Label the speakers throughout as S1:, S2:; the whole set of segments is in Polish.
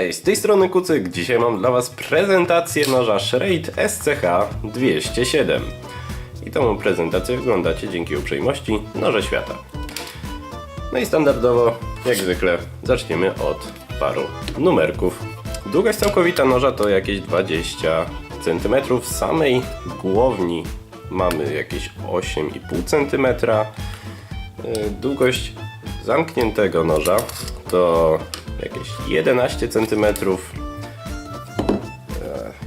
S1: Cześć, z tej strony Kucyk. Dzisiaj mam dla Was prezentację noża Schrade SCH 207. I tą prezentację oglądacie dzięki uprzejmości Noże Świata. No i standardowo, jak zwykle, zaczniemy od paru numerków. Długość całkowita noża to jakieś 20 cm. Samej głowni mamy jakieś 8,5 cm. Y, Długość zamkniętego noża to jakieś 11 cm. E,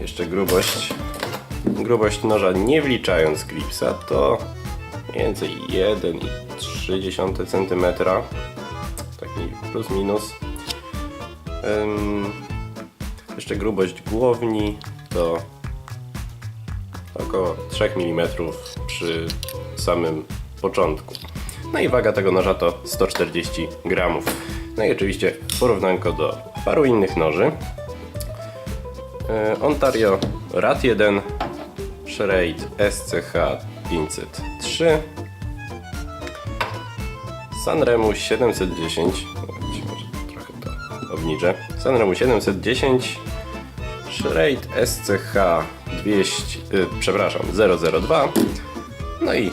S1: Jeszcze grubość. Grubość noża nie wliczając klipsa to mniej więcej 1,3 cm. Taki plus minus. Jeszcze grubość głowni to około 3 mm przy samym początku. No i waga tego noża to 140 gramów. No i oczywiście porównanko do paru innych noży. E, Ontario RAT 1 Schrade SCH 503 Sanremo 710 Zobaczcie, może trochę to obniżę Sanremo 710 Schrade SCH 200, y, przepraszam, 002 no i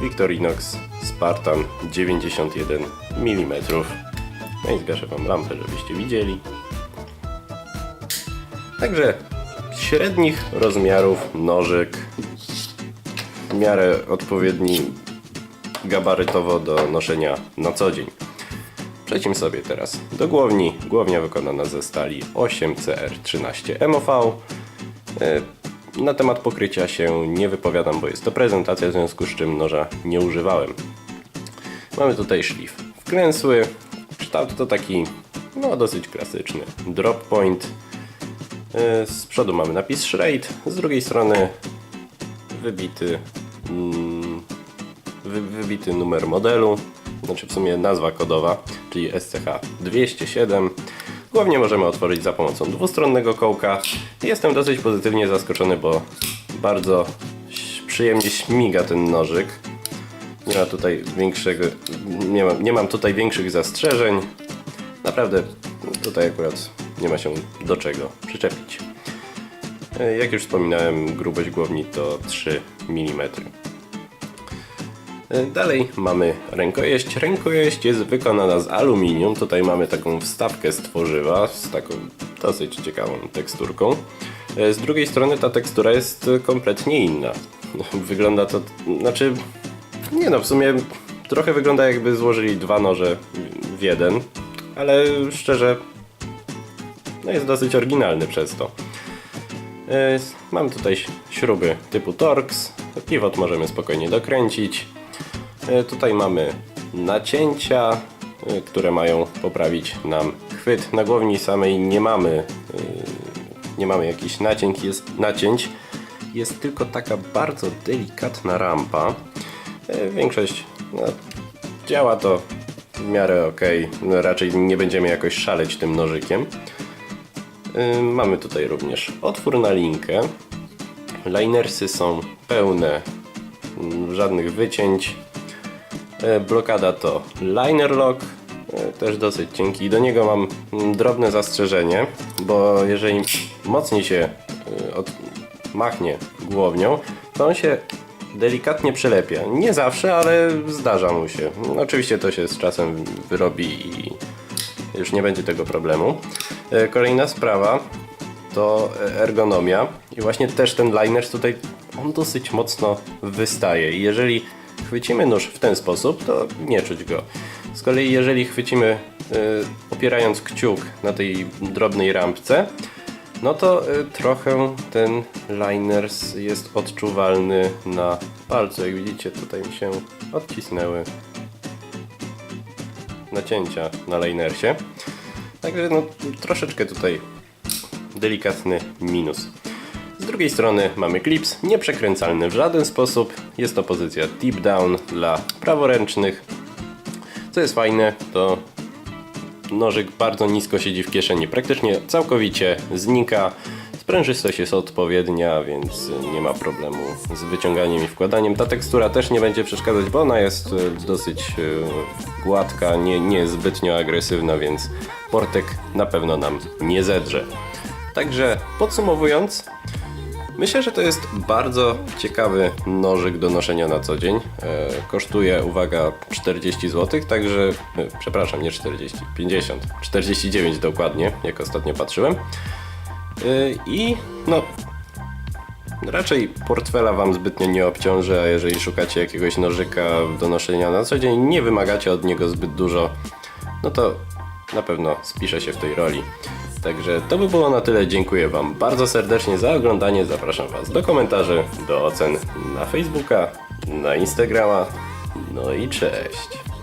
S1: Victorinox Spartan 91 mm. No i zgaszę Wam lampę, żebyście widzieli. Także średnich rozmiarów nożyk, w miarę odpowiedni gabarytowo do noszenia na co dzień. Przejdźmy sobie teraz do głowni. Głownia wykonana ze stali 8CR13 MOV. E, Na temat pokrycia się nie wypowiadam, bo jest to prezentacja, w związku z czym noża nie używałem. Mamy tutaj szlif wklęsły. Kształt to taki no, dosyć klasyczny. Drop point. E, Z przodu mamy napis Schrade, z drugiej strony wybity, mm, wy, wybity numer modelu, znaczy w sumie nazwa kodowa, czyli SCH 207. Głównie możemy otworzyć za pomocą dwustronnego kołka. Jestem dosyć pozytywnie zaskoczony, bo bardzo przyjemnie śmiga ten nożyk. Nie ma tutaj większego, nie mam, nie mam tutaj większych zastrzeżeń. Naprawdę tutaj akurat nie ma się do czego przyczepić. E, Jak już wspominałem, grubość głowni to 3 mm. E, Dalej mamy rękojeść. Rękojeść jest wykonana z aluminium. Tutaj mamy taką wstawkę z tworzywa z taką dosyć ciekawą teksturką. E, Z drugiej strony ta tekstura jest kompletnie inna. Wygląda to, znaczy, nie no, w sumie trochę wygląda jakby złożyli dwa noże w jeden, ale szczerze, no jest dosyć oryginalny przez to. E, Mam tutaj śruby typu Torx. Pivot możemy spokojnie dokręcić. E, Tutaj mamy nacięcia, e, które mają poprawić nam chwyt. Na głowni samej nie mamy, nie mamy jakichś nacięć, jest, nacięć. Jest tylko taka bardzo delikatna rampa. E, Większość no, działa to w miarę ok. No, raczej nie będziemy jakoś szaleć tym nożykiem. Y, Mamy tutaj również otwór na linkę. Linersy są pełne, mm, żadnych wycięć. E, Blokada to liner lock, e, też dosyć cienki. Do niego mam mm, drobne zastrzeżenie, bo jeżeli mocniej się e, machnie głownią, to on się delikatnie przylepia. Nie zawsze, ale zdarza mu się. Oczywiście to się z czasem wyrobi i już nie będzie tego problemu. E, Kolejna sprawa to e, ergonomia i właśnie też ten liners tutaj on dosyć mocno wystaje i jeżeli chwycimy nóż w ten sposób, to nie czuć go. Z kolei jeżeli chwycimy e, opierając kciuk na tej drobnej rampce, no to e, trochę ten liners jest odczuwalny na palcu. Jak widzicie tutaj mi się odcisnęły nacięcia na linersie. Także no, troszeczkę tutaj delikatny minus. Z drugiej strony mamy klips, nieprzekręcalny w żaden sposób. Jest to pozycja tip down dla praworęcznych. Co jest fajne, to nożyk bardzo nisko siedzi w kieszeni, praktycznie całkowicie znika. Sprężystość jest odpowiednia, więc nie ma problemu z wyciąganiem i wkładaniem. Ta tekstura też nie będzie przeszkadzać, bo ona jest e, dosyć e, gładka, nie, nie zbytnio agresywna, więc portek na pewno nam nie zedrze. Także podsumowując, Myślę, że to jest bardzo ciekawy nożyk do noszenia na co dzień. E, kosztuje, uwaga, 40 zł, także, e, przepraszam, nie 40, 50, 49 dokładnie, jak ostatnio patrzyłem. E, I no, raczej portfela Wam zbytnio nie obciąży, a jeżeli szukacie jakiegoś nożyka do noszenia na co dzień, nie wymagacie od niego zbyt dużo, no to na pewno spiszę się w tej roli. Także to by było na tyle. Dziękuję Wam bardzo serdecznie za oglądanie. Zapraszam Was do komentarzy, do ocen na Facebooka, na Instagrama. No i cześć.